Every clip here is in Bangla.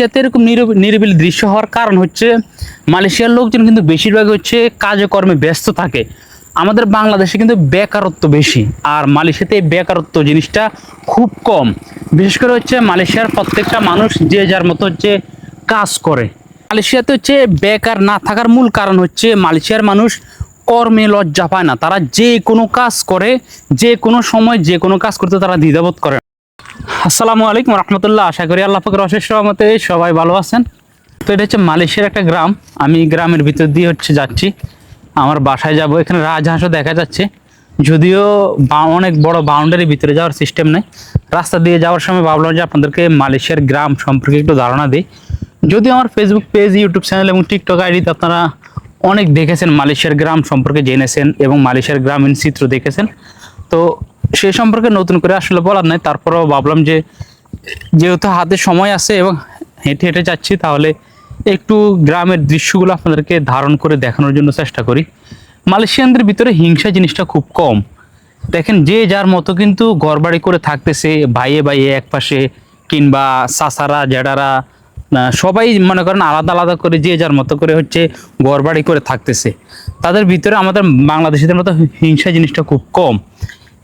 মালয়েশিয়াতে এরকম নিরব- নিরিবিলি দৃশ্য হওয়ার কারণ হচ্ছে মালয়েশিয়ার লোকজন কিন্তু বেশিরভাগ হচ্ছে কাজে কর্মে ব্যস্ত থাকে। আমাদের বাংলাদেশে কিন্তু বেকারত্ব বেশি আর মালয়েশিয়াতে এই বেকারত্ব জিনিসটা খুব কম। বিশেষ করে হচ্ছে মালয়েশিয়ার প্রত্যেকটা মানুষ যে যার মতো হচ্ছে কাজ করে। মালয়েশিয়াতে হচ্ছে বেকার না থাকার মূল কারণ হচ্ছে মালয়েশিয়ার মানুষ কর্মে লজ্জা পায় না। তারা যে কোনো কাজ করে, যে কোনো সময় যে কোনো কাজ করতে তারা দ্বিধাবোধ করে। আসসালামু আলাইকুম রহমতুল্লাহ। আশা করি আল্লাহ পাকের অশেষ রহমতে সবাই ভালো আছেন। তো এটা হচ্ছে মালয়েশিয়ার একটা গ্রাম। আমি গ্রামের ভিতর দিয়ে হচ্ছে যাচ্ছি। আমার বাসায় যাব। এখানে রাজহাঁসও দেখা যাচ্ছে। যদিও অনেক বড় বাউন্ডারির ভিতরে যাওয়ার সিস্টেম নেই। রাস্তা দিয়ে যাওয়ার সময় ভাবলাম যে আপনাদেরকে মালয়েশিয়ার গ্রাম সম্পর্কে একটু ধারণা দিই। যদিও আমার ফেসবুক পেজ ইউটিউব চ্যানেল এবং টিকটক আইডিতে আপনারা অনেক দেখেছেন মালয়েশিয়ার গ্রাম সম্পর্কে জেনেছেন এবং মালয়েশিয়ার গ্রামীণ চিত্র দেখেছেন। তো সে সম্পর্কে নতুন করে আসলে বলার নাই। তারপরেও ভাবলাম যে, যেহেতু হাতে সময় আছে এবং হেঁটে হেঁটে যাচ্ছি, তাহলে একটু গ্রামের দৃশ্যগুলো আপনাদেরকে ধারণ করে দেখানোর জন্য চেষ্টা করি। মালয়েশিয়ানদের ভিতরে হিংসা জিনিসটা খুব কম। দেখেন, যে যার মতো কিন্তু ঘরবাড়ি করে থাকতেছে, ভাইয়ে ভাইয়ে এক পাশে কিংবা সাসারা জেডারা সবাই মনে করেন আলাদা আলাদা করে যে যার মতো করে হচ্ছে ঘরবাড়ি করে থাকতেছে। তাদের ভিতরে আমাদের বাংলাদেশিদের মতো হিংসা জিনিসটা খুব কম।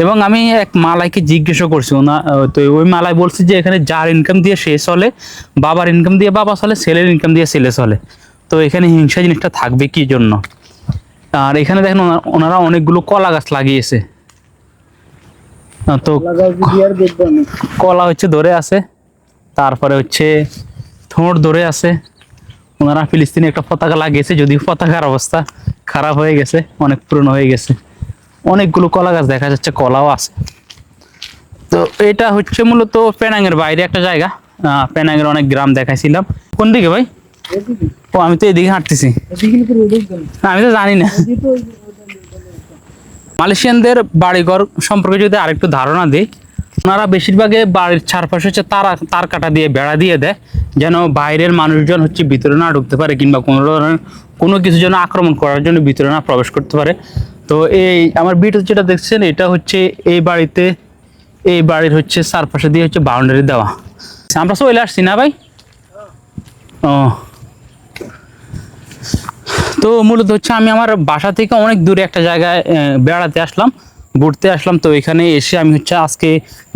এবং আমি এক মালাইকে জিজ্ঞাসা করছি ওনা তো ওই মালাই বলছে যে এখানে যার ইনকাম দিয়ে সে চলে বাবার ইনকাম দিয়ে বাবা চলে ছেলের ইনকাম দিয়ে ছেলে চলে। তো এখানে হিংসা জিনিসটা থাকবে কি জন্য? আর এখানে দেখেন ওনারা অনেকগুলো কলা গাছ লাগিয়েছে। তো কলা হচ্ছে ধরে আছে তারপরে হচ্ছে থোঁড় ধরে আছে। ওনারা ফিলিস্তিনি একটা পতাকা লাগিয়েছে যদিও পতাকার অবস্থা খারাপ হয়ে গেছে অনেক পুরনো হয়ে গেছে। অনেকগুলো কলা গাছ দেখা যাচ্ছে কলাও আছে। তো এটা হচ্ছে মূলত পেনাঙের বাইরে একটা জায়গা। আহ, পেনাঙের অনেক গ্রাম দেখাইছিলাম। কোন দিকে ভাই? ও আমি তো এদিকে হাঁটতেছি। আমি তো জানি না। মালয়েশিয়ানদের বাড়িঘর সম্পর্কে যদি আরেকটু ধারণা দিই ওনারা বেশিরভাগে বাড়ির চারপাশে হচ্ছে তারা তার কাটা দিয়ে বেড়া দিয়ে দেয় যেন বাইরের মানুষজন হচ্ছে ভিতরে না ঢুকতে পারে কিংবা কোনো ধরনের কোনো কিছু যেন আক্রমণ করার জন্য ভিতরে না প্রবেশ করতে পারে। তো এই আমার ভিডিও যেটা দেখছেন, এটা হচ্ছে এই বাড়িতে, এই বাড়ির হচ্ছে চারপাশে দিয়ে হচ্ছে বাউন্ডারি দেওয়া। আমরা চলে আসছি না ভাই? ও। তো মূলত হচ্ছে আমি আমার বাসা থেকে অনেক দূরে একটা জায়গায় বেড়াতে আসলাম, ঘুরতে আসলাম। তো এখানে এসে আমি হচ্ছে আজকে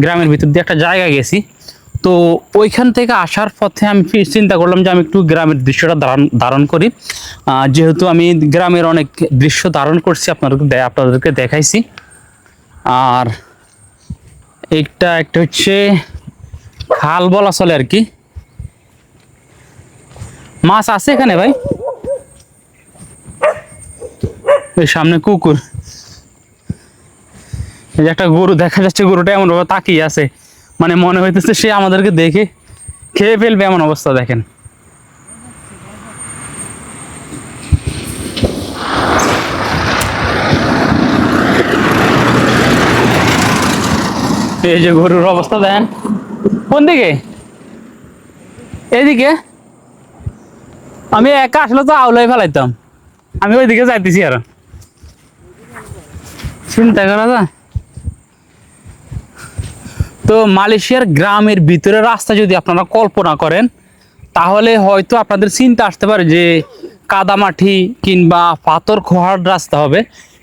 গ্রামের ভিতর দিয়ে একটা জায়গা গেছি। তো ওইখান থেকে আসার পথে আমি চিন্তা করলাম যে আমি একটু গ্রামের দৃশ্যটা ধারণ ধারণ করি। যেহেতু আমি গ্রামের অনেক দৃশ্য ধারণ করছি, আপনাদেরকে আপনাদেরকে দেখাইছি। আর একটা একটা হচ্ছে খাল বলা চলে আর কি। মাছ আছে এখানে ভাই? ওই সামনে কুকুর। একটা গরু দেখা যাচ্ছে, গরুটা এমন ভাবে তাকিয়ে আছে। মানে মনে হইতেছে সে আমাদেরকে দেখে খেয়ে ফেলবে এমন অবস্থা, দেখেন। এই যে গরুর অবস্থা, দেখেন। কোন দিকে? এদিকে আমি একা আসলে তো আউলাই ফেলাইতাম। আমি ওইদিকে যাইতেছি আর। চিন্তা করা যায়? তো মালয়েশিয়ার গ্রামের ভিতরে রাস্তা যদি আপনারা কল্পনা করেন, তাহলে হয়তো আপনাদের চিন্তা আসতে পারে যে কাদামাটি কিংবা পাথর খোয়ার রাস্তা হবে।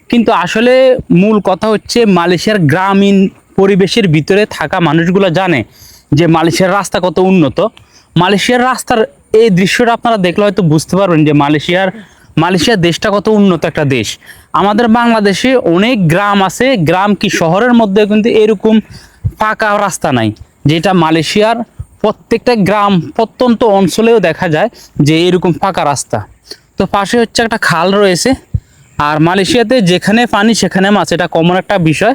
কিন্তু আসলে মূল কথা হচ্ছে মালয়েশিয়ার গ্রামীণ পরিবেশের ভিতরে থাকা মানুষগুলো জানে যে মালয়েশিয়ার রাস্তা কত উন্নত। মালয়েশিয়ার রাস্তার এই দৃশ্যটা আপনারা দেখলে হয়তো বুঝতে পারবেন যে মালয়েশিয়ার, মালয়েশিয়া দেশটা কত উন্নত একটা দেশ। আমাদের বাংলাদেশে অনেক গ্রাম আছে, গ্রাম কি শহরের মধ্যে কিন্তু এরকম পাকা রাস্তা নাই, যেটা মালয়েশিয়ার প্রত্যেকটা গ্রাম, প্রত্যন্ত অঞ্চলেও দেখা যায় যে এরকম পাকা রাস্তা। তো পাশে হচ্ছে একটা খাল রয়েছে আর মালয়েশিয়াতে যেখানে পানি, সেখানে মাছ। এটা কমন একটা বিষয়,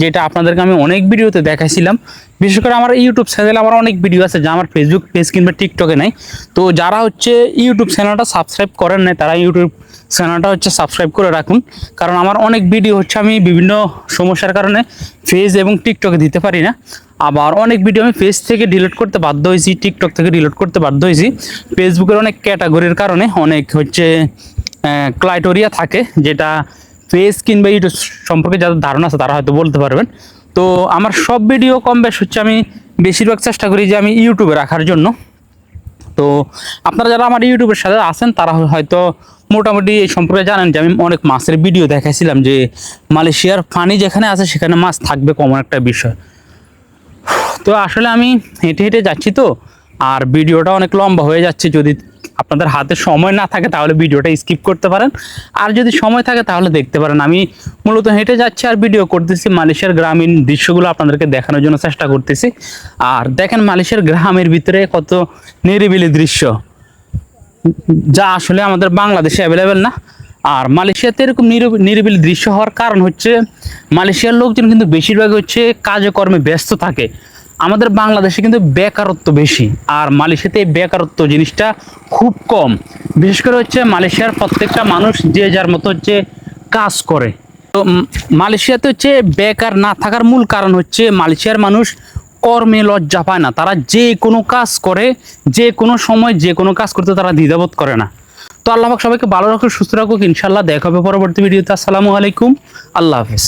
যেটা আপনাদেরকে আমি অনেক ভিডিওতে দেখাইছিলাম। বিশেষ করে আমার ইউটিউব চ্যানেলে আমার অনেক ভিডিও আছে, যা আমার ফেসবুক পেজ কিংবা টিকটকে নাই। তো যারা হচ্ছে ইউটিউব চ্যানেলটা সাবস্ক্রাইব করেন নাই, তারা ইউটিউব চ্যানেলটা হচ্ছে সাবস্ক্রাইব করে রাখুন। কারণ আমার অনেক ভিডিও হচ্ছে আমি বিভিন্ন সমস্যার কারণে ফেস এবং টিকটকে দিতে পারি না। আবার অনেক ভিডিও আমি ফেস থেকে ডিলিট করতে বাধ্য হয়েছি টিকটক থেকে ডিলিট করতে বাধ্য হয়েছি। ফেসবুকের অনেক ক্যাটাগরির কারণে অনেক হচ্ছে ক্লাইটোরিয়া থাকে, যেটা ফেস কিংবা ইউটিউব সম্পর্কে যাদের ধারণা আছে, তারা হয়তো বলতে পারবেন। তো আমার সব ভিডিও কম বেশ হচ্ছে, আমি বেশিরভাগ চেষ্টা করি যে আমি ইউটিউবে রাখার জন্য। তো আপনারা যারা আমার ইউটিউবের সাথে আছেন, তারা হয়তো মোটামুটি এই সম্পর্কে জানেন যে আমি অনেক মাছের ভিডিও দেখাইছিলাম যে মালয়েশিয়ার পানি যেখানে আছে, সেখানে মাছ থাকবে কমন একটা বিষয়। তো আসলে আমি হেঁটে হেঁটে যাচ্ছি তো, আর ভিডিওটা অনেক লম্বা হয়ে যাচ্ছে, যদি আপনাদের হাতে সময় না থাকে তাহলে ভিডিওটা স্কিপ করতে পারেন। আর যদি সময় থাকে তাহলে দেখতে পারেন। আমি মূলত হেঁটে যাচ্ছি আর ভিডিও করতেছি মালয়েশিয়ার গ্রামীণ দৃশ্যগুলো আপনাদেরকে দেখানোর জন্য চেষ্টা করতেছি। আর দেখেন মালয়েশিয়ার গ্রামের ভিতরে কত নিরিবিলি দৃশ্য। যা আসলে আমাদের বাংলাদেশে অ্যাভেলেবেল না। আর মালয়েশিয়াতে এরকম নিরব- নিরিবিলি দৃশ্য হওয়ার কারণ হচ্ছে মালয়েশিয়ার লোকজন কিন্তু বেশিরভাগ হচ্ছে কাজে কর্মে ব্যস্ত থাকে। আমাদের বাংলাদেশে কিন্তু বেকারত্ব বেশি, আর মালয়েশিয়াতে এই বেকারত্ব জিনিসটা খুব কম। বিশেষ করে হচ্ছে মালয়েশিয়ার প্রত্যেকটা মানুষ যে যার মতো হচ্ছে কাজ করে। তো মালয়েশিয়াতে হচ্ছে বেকার না থাকার মূল কারণ হচ্ছে মালয়েশিয়ার মানুষ কর্মে লজ্জা পায় না। তারা যে কোনো কাজ করে, যে কোনো সময় যে কোনো কাজ করতে তারা দ্বিধাবোধ করে না। তো আল্লাহ সবাইকে ভালো রাখুক, সুস্থ রাখুক। ইনশাল্লাহ দেখা হবে পরবর্তী ভিডিওতে। আসসালামু আলাইকুম। আল্লাহ হাফিজ।